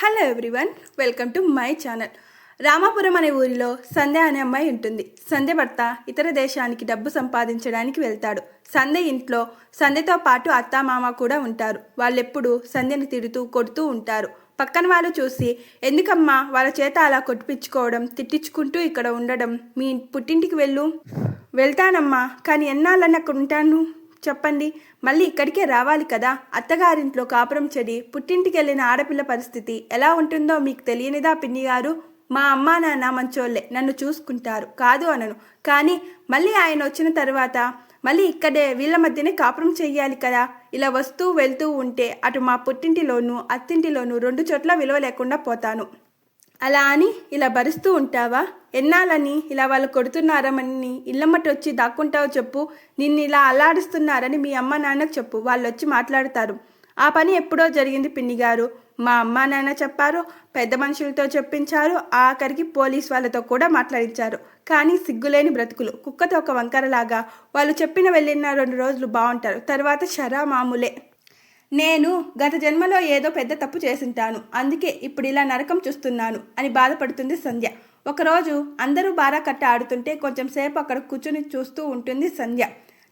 Hello everyone welcome to my channel. Ramapuram అనే ఊరిలో సంధ్య అనే అమ్మాయి ఉంటుంది. సంధ్య భర్త ఇతర దేశానికి డబ్బు సంపాదించడానికి వెళ్తాడు. సంధ్య ఇంట్లో సంధ్యతో పాటు అత్త మామ కూడా ఉంటారు. వాళ్ళెప్పుడు సంధ్యని తిడుతూ కొడుతూ ఉంటారు. పక్కన వాళ్ళు చూసి ఎందుకమ్మా వాళ్ళ చేత అలా కొట్టిపించుకోవడం తిట్టించుకుంటూ ఇక్కడ ఉండడం మీ పుట్టింటికి వెళ్ళు. వెళ్తానమ్మా కానీ ఎన్నాళ్ళని అక్కడ ఉంటాను? చెప్పండి. మళ్ళీ ఇక్కడికే రావాలి కదా. అత్తగారింట్లో కాపురం చెడి పుట్టింటికి వెళ్ళిన ఆడపిల్ల పరిస్థితి ఎలా ఉంటుందో మీకు తెలియనిదా పిన్ని గారు? మా అమ్మా నాన్న మంచోళ్ళే. నన్ను చూసుకుంటారు. కాదు అనను. కానీ మళ్ళీ ఆయన వచ్చిన తర్వాత మళ్ళీ ఇక్కడే వీళ్ళ మధ్యనే కాపురం చెయ్యాలి కదా. ఇలా వస్తూ వెళ్తూ ఉంటే అటు మా పుట్టింటిలోనూ అత్తింటిలోనూ రెండు చోట్ల విలువ లేకుండా పోతాను. అలా అని ఇలా భరిస్తూ ఉంటావా? ఎన్నాళ్ళని ఇలా వాళ్ళు కొడుతున్నారమని ఇళ్ళమ్మటి వచ్చి దాక్కుంటావో చెప్పు. నిన్ను ఇలా అల్లాడిస్తున్నారని మీ అమ్మ నాన్నకు చెప్పు. వాళ్ళు వచ్చి మాట్లాడతారు. ఆ పని ఎప్పుడో జరిగింది పిన్ని గారు. మా అమ్మ నాన్న చెప్పారు పెద్ద మనుషులతో చెప్పించారు ఆఖరికి పోలీస్ వాళ్ళతో కూడా మాట్లాడించారు. కానీ సిగ్గులేని బ్రతుకులు. కుక్కతో ఒక వంకరలాగా వాళ్ళు చెప్పిన వెళ్ళిన రెండు రోజులు బాగుంటారు తర్వాత షరా మామూలే. నేను గత జన్మలో ఏదో పెద్ద తప్పు చేసింటాను. అందుకే ఇప్పుడు ఇలా నరకం చూస్తున్నాను అని బాధపడుతుంది సంధ్య. ఒకరోజు అందరూ బారా కట్ట ఆడుతుంటే కొంచెం సేపు అక్కడ కూర్చుని చూస్తూ ఉంటుంది సంధ్య.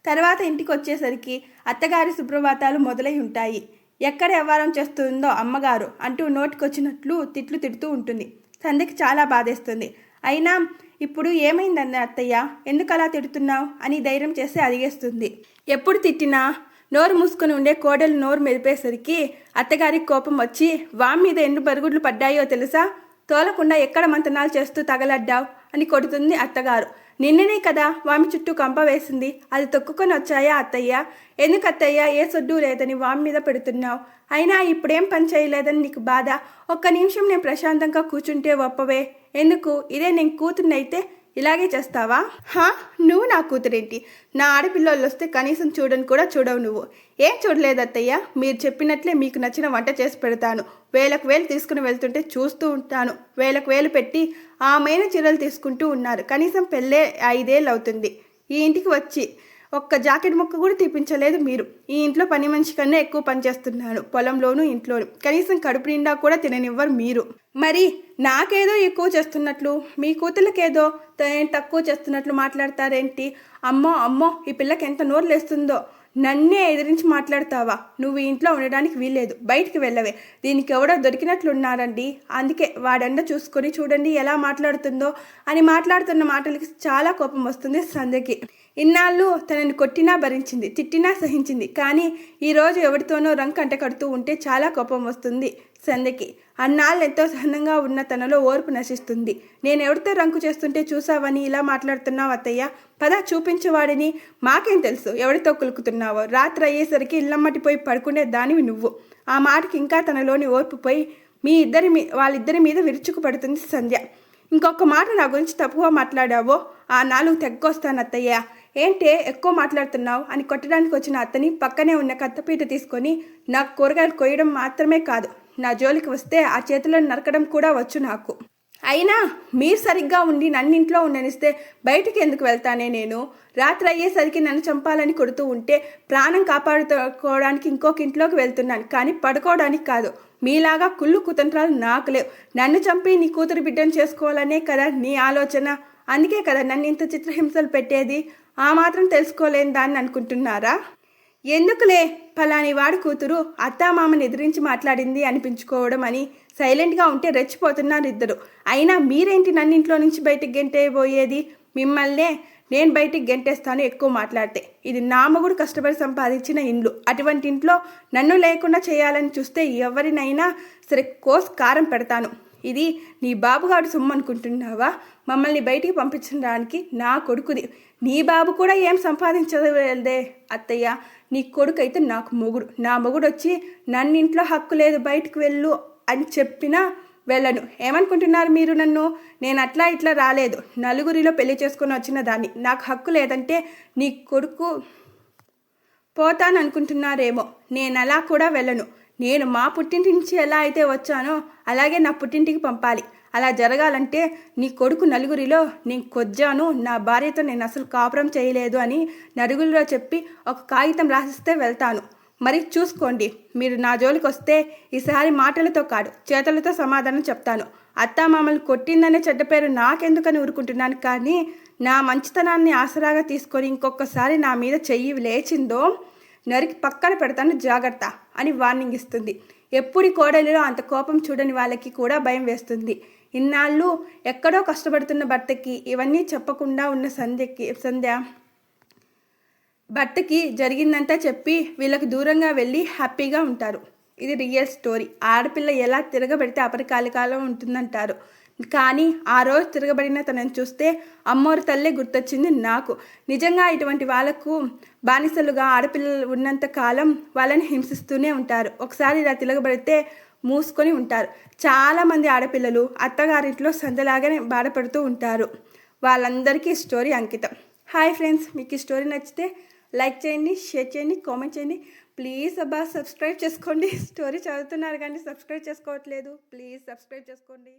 తర్వాత ఇంటికి వచ్చేసరికి అత్తగారి సుప్రభాతాలు మొదలై ఉంటాయి. ఎక్కడ వ్యవహారం చేస్తుందో అమ్మగారు అంటూ నోటికొచ్చినట్లు తిట్లు తిడుతూ ఉంటుంది. సంధ్యకి చాలా బాధేస్తుంది. అయినా ఇప్పుడు ఏమైందన్న అత్తయ్య? ఎందుకు అలా తిడుతున్నావు? అని ధైర్యం చేసి అడిగేస్తుంది. ఎప్పుడు తిట్టినా నోరు మూసుకుని ఉండే కోడలు నోరు మెదిపేసరికి అత్తగారికి కోపం వచ్చి వామ్ మీద ఎన్ని బరుగుడ్లు పడ్డాయో తెలుసా? తోలకుండా ఎక్కడ మంతనాలు చేస్తూ తగలడ్డావు? అని కొడుతుంది అత్తగారు. నిన్ననే కదా వామి చుట్టూ కంప వేసింది. అది తొక్కుకొని వచ్చాయా అత్తయ్య? ఎందుకు అత్తయ్య ఏ సొడ్డు లేదని వామి మీద పెడుతున్నావు? అయినా ఇప్పుడేం పని చేయలేదని నీకు బాధ? ఒక్క నిమిషం నేను ప్రశాంతంగా కూర్చుంటే ఒప్పవే. ఎందుకు? ఇదే నేను కూతున్నైతే ఇలాగే చేస్తావా? హా? నువ్వు నా కూతురేంటి? నా ఆడపిల్లలు వస్తే కనీసం చూడని కూడా చూడవు నువ్వు. ఏం చూడలేదు అత్తయ్య? మీరు చెప్పినట్లే మీకు నచ్చిన వంట చేసి పెడతాను. వేలకు వేలు తీసుకుని వెళ్తుంటే చూస్తూ ఉంటాను. వేలకు వేలు పెట్టి ఆమెను చీరలు తీసుకుంటూ ఉన్నారు. కనీసం పెళ్ళే ఐదేళ్ళు అవుతుంది. ఈ ఇంటికి వచ్చి ఒక్క జాకెట్ ముక్క కూడా తీపించలేదు మీరు. ఈ ఇంట్లో పని మనిషి కన్నా ఎక్కువ పని చేస్తున్నాను పొలంలోనూ ఇంట్లోనూ. కనీసం కడుపు నిండా కూడా తిననివ్వరు మీరు. మరి నాకేదో ఎక్కువ చేస్తున్నట్లు? మీ కూతుళ్ళకేదో తక్కువ చేస్తున్నట్లు మాట్లాడతారేంటి? అమ్మో అమ్మో ఈ పిల్లకి ఎంత నోరు లేస్తుందో నన్నే ఎదిరించి మాట్లాడతావా? నువ్వు ఇంట్లో ఉండడానికి వీల్లేదు. బయటికి వెళ్ళవే. దీనికి ఎవడో దొరికినట్లున్నారండి అందుకే వాడండ చూసుకొని చూడండి ఎలా మాట్లాడుతుందో అని మాట్లాడుతున్న మాటలకి చాలా కోపం వస్తుంది సంధ్యకి. ఇన్నాళ్ళు తనని కొట్టినా భరించింది తిట్టినా సహించింది. కానీ ఈరోజు ఎవరితోనో రంకు అంట కడుతూ ఉంటే చాలా కోపం వస్తుంది. సంధ్యకి అన్నాళ్ళు ఎంతో సహనంగా ఉన్న తనలో ఓర్పు నశిస్తుంది. నేను ఎవరితో రంకు చేస్తుంటే చూసావని ఇలా మాట్లాడుతున్నావు అత్తయ్య? పద చూపించేవాడిని మాకేం తెలుసు? ఎవరితో కులుకుతున్నావో? రాత్రి అయ్యేసరికి ఇళ్ళమ్మటిపోయి పడుకునే దానివి నువ్వు. ఆ మాటకి ఇంకా తనలోని ఓర్పు పోయి మీ ఇద్దరి మీ వాళ్ళిద్దరి మీద విరుచుకుపడుతుంది సంధ్య. ఇంకొక మాట నా గురించి తప్పుగా మాట్లాడావో? ఆ నాలుగు తెగ్గొస్తాను అత్తయ్య. ఏంటే ఎక్కువ మాట్లాడుతున్నావు? అని కొట్టడానికి వచ్చిన అత్తని పక్కనే ఉన్న కత్తపీట తీసుకొని నాకు కూరగాయలు కొయ్యడం మాత్రమే కాదు. నా జోలికి వస్తే ఆ చేతిలో నరకడం కూడా వచ్చు నాకు. అయినా మీరు సరిగ్గా ఉండి నన్ను ఇంట్లో ఉండనిస్తే బయటికి ఎందుకు వెళ్తానే నేను? రాత్రి అయ్యేసరికి నన్ను చంపాలని కొడుతూ ఉంటే ప్రాణం కాపాడుకోవడానికి ఇంకొక ఇంట్లోకి వెళ్తున్నాను. కానీ పడుకోవడానికి కాదు. మీలాగా కుళ్ళు కుతంత్రాలు నాకు లేవు. నన్ను చంపి నీ కూతురు బిడ్డను చేసుకోవాలనే కదా నీ ఆలోచన. అందుకే కదా నన్ను ఇంత చిత్రహింసలు పెట్టేది? ఆ మాత్రం తెలుసుకోలేని దాన్ని అనుకుంటున్నారా? ఎందుకులే ఫలాని వాడి కూతురు అత్తామామని ఎదిరించి మాట్లాడింది అనిపించుకోవడం అని సైలెంట్గా ఉంటే రెచ్చిపోతున్నారు ఇద్దరు. అయినా మీరేంటి నన్ను ఇంట్లో నుంచి బయటికి గెంటేయబోయేది? మిమ్మల్నే నేను బయటికి గెంటేస్తాను ఎక్కువ మాట్లాడితే. ఇది నా మొగుడు కష్టపడి సంపాదించిన ఇండ్లు. అటువంటి ఇంట్లో నన్ను లేకుండా చేయాలని చూస్తే ఎవరినైనా సరే కోస్ కారం పెడతాను. ఇది నీ బాబుగాడు సొమ్ము అనుకుంటున్నావా? మమ్మల్ని బయటికి పంపించడానికి నా కొడుకుది. నీ బాబు కూడా ఏం సంపాదించలేదే అత్తయ్య. నీ కొడుకు అయితే నాకు మొగుడు. నా మొగుడు వచ్చి నన్ను ఇంట్లో హక్కు లేదు బయటకు వెళ్ళు అని చెప్పినా వెళ్ళను. ఏమనుకుంటున్నారు మీరు నన్ను? నేను అట్లా ఇట్లా రాలేదు. నలుగురిలో పెళ్ళి చేసుకుని వచ్చిన దాన్ని. నాకు హక్కు లేదంటే నీ కొడుకు పోతాననుకుంటున్నారేమో. నేను అలా కూడా వెళ్ళను. నేను మా పుట్టింటి నుంచి ఎలా అయితే వచ్చానో అలాగే నా పుట్టింటికి పంపాలి. అలా జరగాలంటే నీ కొడుకు నలుగురిలో నేను కొజ్జాను నా భార్యతో నేను అసలు కాపురం చేయలేదు అని నలుగురిలో చెప్పి ఒక కాగితం రాసిస్తే వెళ్తాను. మరి చూసుకోండి మీరు నా జోలికి వస్తే ఈసారి మాటలతో కాదు చేతలతో సమాధానం చెప్తాను. అత్తామామలు కొట్టిందనే చెడ్డ పేరు నాకెందుకని ఊరుకుంటున్నాను కానీ నా మంచితనాన్ని ఆసరాగా తీసుకొని ఇంకొకసారి నా మీద చెయ్యి లేచిందో నరికి పక్కన పెడతాను జాగ్రత్త అని వార్నింగ్ ఇస్తుంది. ఎప్పుడు కోడలిలో అంత కోపం చూడని వాళ్ళకి కూడా భయం వేస్తుంది. ఇన్నాళ్ళు ఎక్కడో కష్టపడుతున్న భర్తకి ఇవన్నీ చెప్పకుండా ఉన్న సంధ్యకి సంధ్య. భర్తకి జరిగిందంతా చెప్పి వీళ్ళకి దూరంగా వెళ్ళి హ్యాపీగా ఉంటారు. ఇది రియల్ స్టోరీ. ఆడపిల్ల ఎలా తిరగబడితే అపరికాలికాలం ఉంటుందంటారు. కానీ ఆ రోజు తిరగబడిన తనని చూస్తే అమ్మోరు తల్లే గుర్తొచ్చింది నాకు. నిజంగా ఇటువంటి వాళ్ళకు బానిసలుగా ఆడపిల్లలు ఉన్నంత కాలం వాళ్ళని హింసిస్తూనే ఉంటారు. ఒకసారి ఇలా తిరగబడితే మూసుకొని ఉంటారు. చాలామంది ఆడపిల్లలు అత్తగారింట్లో సందలాగానే బాధపడుతూ ఉంటారు. వాళ్ళందరికీ స్టోరీ అంకితం. హాయ్ ఫ్రెండ్స్ మీకు ఈ స్టోరీ నచ్చితే లైక్ చేయండి షేర్ చేయండి కామెంట్ చేయండి. ప్లీజ్ అబ్బా సబ్స్క్రైబ్ చేసుకోండి. స్టోరీ చదువుతున్నారు కానీ సబ్స్క్రైబ్ చేసుకోవట్లేదు. ప్లీజ్ సబ్స్క్రైబ్ చేసుకోండి.